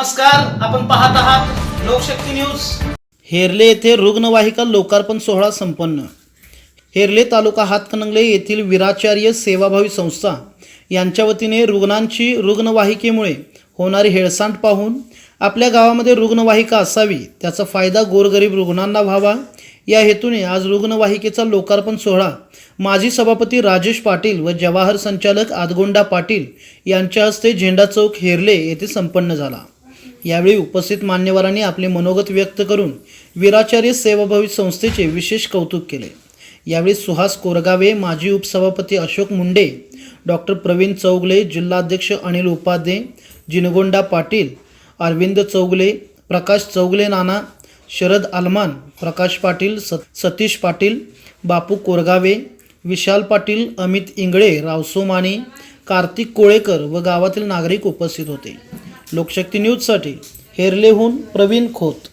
आपण पाहत आहात लोकशक्ती न्यूज. हेरले येथे रुग्णवाहिका लोकार्पण सोहळा संपन्न. हेरले तालुका हातकणंगले येथील विराचार्य सेवाभावी संस्था यांच्या वतीने रुग्णांची रुग्णवाहिकेमुळे होणारी हेळसांड पाहून आपल्या गावामध्ये रुग्णवाहिका असावी त्याचा फायदा गोरगरीब रुग्णांना व्हावा. या हेतूने आज रुग्णवाहिकेचा लोकार्पण सोहळा माजी सभापती राजेश पाटील व जवाहर संचालक आदगोंडा पाटील यांच्या हस्ते झेंडा चौक हेरले येथे संपन्न झाला. यावेळी उपस्थित मान्यवरांनी आपले मनोगत व्यक्त करून वीराचार्य सेवाभावी संस्थेचे विशेष कौतुक केले. यावेळी सुहास कोरगावे माजी उपसभापती अशोक मुंडे डॉक्टर प्रवीण चौगले जिल्हाध्यक्ष अनिल उपाध्ये जिनगोंडा पाटील अरविंद चौगले प्रकाश चौगले नाना शरद आलमान प्रकाश पाटील सत सतीश पाटील बापू कोरगावे विशाल पाटील अमित इंगळे रावसो माने कार्तिक कोळेकर व गावातील नागरिक उपस्थित होते. लोकशक्ती न्यूजसाठी हेरलेहून प्रवीण खोत.